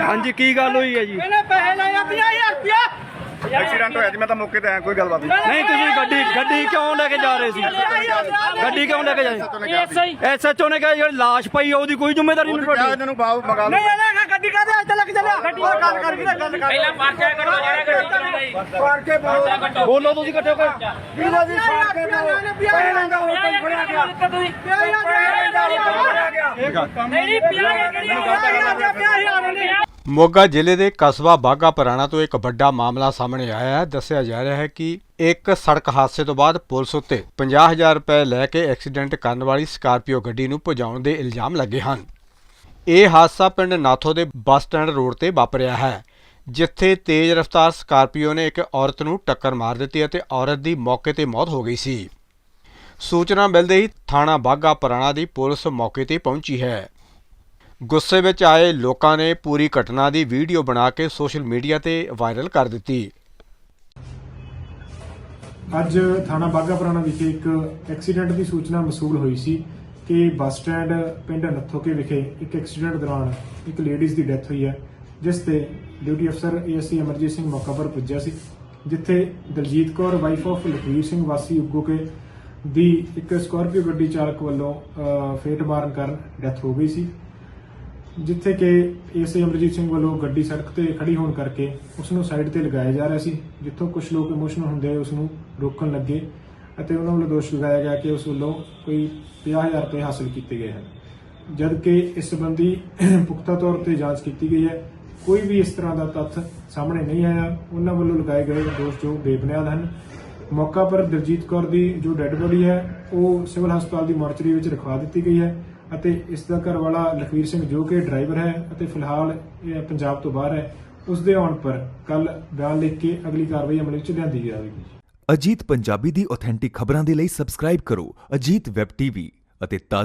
ਹਾਂਜੀ ਕੀ ਗੱਲ ਹੋਈ ਹੈ ਜੀ? ਇਹਨੇ ਪੈਸੇ ਲਏ ਆ 50000 ਰੁਪਇਆ। ਐਕਸੀਡੈਂਟ ਹੋਇਆ ਜੀ ਮੈਂ ਤਾਂ ਮੌਕੇ ਤੇ ਆਇਆ ਕੋਈ ਗੱਲਬਾਤ ਨਹੀਂ। ਨਹੀਂ ਤੁਸੀਂ ਗੱਡੀ ਗੱਡੀ ਕਿਉਂ ਲੈ ਕੇ ਜਾ ਰਹੇ ਸੀ? ਗੱਡੀ ਕਿਉਂ ਲੈ ਕੇ ਜਾਏ ਐਸਐਚਓ ਨੇ ਕਿਹਾ ਜਿਹੜੀ ਲਾਸ਼ ਪਈ ਆ, ਉਹਦੀ ਕੋਈ ਜ਼ਿੰਮੇਵਾਰੀ ਨਹੀਂ ਤੁਹਾਡੀ। ਇਹਨਾਂ ਨੂੰ ਬਾਹਰ ਮੰਗਾ ਲਓ। ਨਹੀਂ ਇਹਨੇ ਗੱਡੀ ਕਾਹਦੇ ਅੱਜ ਤੱਕ ਚੱਲਿਆ? ਗੱਡੀ ਦਾ ਗੱਲ ਕਰ ਵੀ ਗੱਲ ਕਰ। ਪਹਿਲਾਂ ਪਰਚਾ ਕਰਵਾ ਜਿਹੜਾ ਗੱਡੀ ਜੀ। ਪਾਰ ਕੇ ਬੋਲ ਬੋਲੋ ਤੁਸੀਂ ਇਕੱਠੇ ਹੋ ਕੇ। ਵੀਰੋ ਜੀ ਪਾਰ ਕੇ ਬੋਲ ਪਹਿਲਾਂ ਦਾ ਹੋਰ ਕੋਈ ਫੜਿਆ ਗਿਆ। ਨਹੀਂ 50000 ਨਹੀਂ ਮੋਗਾ ਜ਼ਿਲ੍ਹੇ ਦੇ ਕਸਬਾ ਬਾਗਾ ਪੁਰਾਣਾ ਤੋਂ ਇੱਕ ਵੱਡਾ ਮਾਮਲਾ ਸਾਹਮਣੇ ਆਇਆ ਹੈ। ਦੱਸਿਆ ਜਾ ਰਿਹਾ ਹੈ ਕਿ ਇੱਕ ਸੜਕ ਹਾਦਸੇ ਤੋਂ ਬਾਅਦ ਪੁਲਿਸ ਉੱਤੇ 50000 ਰੁਪਏ ਲੈ ਕੇ ਐਕਸੀਡੈਂਟ ਕਰਨ ਵਾਲੀ ਸਕਾਰਪੀਓ ਗੱਡੀ ਨੂੰ ਭਜਾਉਣ ਦੇ ਇਲਜ਼ਾਮ ਲੱਗੇ ਹਨ। ਇਹ ਹਾਦਸਾ ਪਿੰਡ ਨਾਥੋ ਦੇ ਬੱਸ ਸਟੈਂਡ ਰੋਡ ਤੇ ਵਾਪਰਿਆ ਹੈ, ਜਿੱਥੇ ਤੇਜ਼ ਰਫ਼ਤਾਰ ਸਕਾਰਪੀਓ ਨੇ ਇੱਕ ਔਰਤ ਨੂੰ ਟੱਕਰ ਮਾਰ ਦਿੱਤੀ ਅਤੇ ਔਰਤ ਦੀ ਮੌਕੇ ਤੇ ਮੌਤ ਹੋ ਗਈ ਸੀ। ਸੂਚਨਾ ਮਿਲਦੇ ਹੀ ਥਾਣਾ ਬਾਗਾ ਪੁਰਾਣਾ ਦੀ ਪੁਲਿਸ ਮੌਕੇ ਤੇ ਪਹੁੰਚੀ ਹੈ। ਗੁੱਸੇ ਵਿੱਚ ਆਏ ਲੋਕਾਂ ਨੇ ਪੂਰੀ ਘਟਨਾ ਦੀ ਵੀਡੀਓ ਬਣਾ ਕੇ ਸੋਸ਼ਲ ਮੀਡੀਆ ਤੇ ਵਾਇਰਲ ਕਰ ਦਿੱਤੀ। ਅੱਜ ਥਾਣਾ ਬਾਗਾ ਪੁਰਾਣਾ ਵਿਖੇ ਇੱਕ ਐਕਸੀਡੈਂਟ ਦੀ ਸੂਚਨਾ ਮਸੂਲ ਹੋਈ ਸੀ ਕਿ ਬੱਸ ਸਟੈਂਡ ਪਿੰਡ ਨੱਥੋਕੇ ਵਿਖੇ ਇੱਕ ਐਕਸੀਡੈਂਟ ਦੌਰਾਨ ਇੱਕ ਲੇਡੀਜ਼ ਦੀ ਡੈਥ ਹੋਈ ਹੈ, ਜਿਸ ਤੇ ਡਿਊਟੀ ਅਫਸਰ ਏਐਸਸੀ ਅਮਰਜੀਤ ਸਿੰਘ ਮੌਕਾ ਪਰ ਪੁੱਜਿਆ ਸੀ, ਜਿੱਥੇ ਦਲਜੀਤ ਕੌਰ ਵਾਈਫ ਆਫ ਲਖਵੀਰ ਸਿੰਘ ਵਾਸੀ ਉਗੋਕੇ ਦੀ ਇੱਕ ਸਕਾਰਪੀਓ ਗੱਡੀ ਚਾਲਕ ਵੱਲੋਂ ਫੇਟ ਮਾਰਨ ਕਾਰਨ ਡੈਥ ਹੋ ਗਈ ਸੀ। ਜਿੱਥੇ ਕਿ ਏਐਸਆਈ ਅਮਰਜੀਤ ਸਿੰਘ ਵੱਲੋਂ ਗੱਡੀ ਸੜਕ ਤੇ ਖੜੀ ਹੋਣ ਕਰਕੇ ਉਸ ਨੂੰ ਸਾਈਡ ਤੇ ਲਗਾਇਆ ਜਾ ਰਿਹਾ ਸੀ, ਜਿੱਥੋਂ ਕੁਝ ਲੋਕ ਇਮੋਸ਼ਨਲ ਹੁੰਦੇ ਹੋਏ ਉਸ ਨੂੰ ਰੋਕਣ ਲੱਗੇ ਅਤੇ ਉਹਨਾਂ ਵੱਲੋਂ ਦੋਸ਼ ਲਗਾਇਆ ਗਿਆ ਕਿ ਉਸ ਵੱਲੋਂ ਕੋਈ 50000 ਰੁਪਏ ਹਾਸਲ ਕੀਤੇ ਗਏ ਹਨ। ਜਦ ਕਿ ਇਸ ਸੰਬੰਧੀ ਪੁਖਤਾ ਤੌਰ ਤੇ ਜਾਂਚ ਕੀਤੀ ਗਈ ਹੈ, ਕੋਈ ਵੀ ਇਸ ਤਰ੍ਹਾਂ ਦਾ ਤੱਥ ਸਾਹਮਣੇ ਨਹੀਂ ਆਇਆ। ਉਹਨਾਂ ਵੱਲੋਂ ਲਗਾਏ ਗਏ ਦੋਸ਼ ਜੋ ਬੇਬੁਨਿਆਦ ਹਨ। ਮੌਕਾ ਪਰ ਦਲਜੀਤ ਕੌਰ ਦੀ ਜੋ ਡੈੱਡ ਬੋਡੀ ਹੈ, ਉਹ ਸਿਵਲ ਹਸਪਤਾਲ ਦੀ ਮੋਰਚਰੀ ਵਿੱਚ ਰਖਵਾ ਦਿੱਤੀ ਗਈ ਹੈ। ਅਤੇ ਇਸ ਦਾ ਘਰ ਵਾਲਾ ਲਖਵੀਰ ਸਿੰਘ ਜੋ ਕਿ ਡਰਾਈਵਰ ਹੈ ਅਤੇ ਫਿਲਹਾਲ ਇਹ ਪੰਜਾਬ ਤੋਂ ਬਾਹਰ ਹੈ, ਉਸ ਦੇ ਆਉਣ ਪਰ ਕੱਲ ਬਿਆਨ ਲਿਖ ਕੇ ਅਗਲੀ ਕਾਰਵਾਈ ਅਮਲ ਵਿੱਚ ਲਿਆਂਦੀ ਜਾਵੇਗੀ। ਅਜੀਤ ਪੰਜਾਬੀ ਦੀ ਆਥੈਂਟਿਕ ਖਬਰਾਂ ਦੇ ਲਈ ਸਬਸਕ੍ਰਾਈਬ ਕਰੋ ਅਜੀਤ ਵੈਬ ਟੀਵੀ ਅਤੇ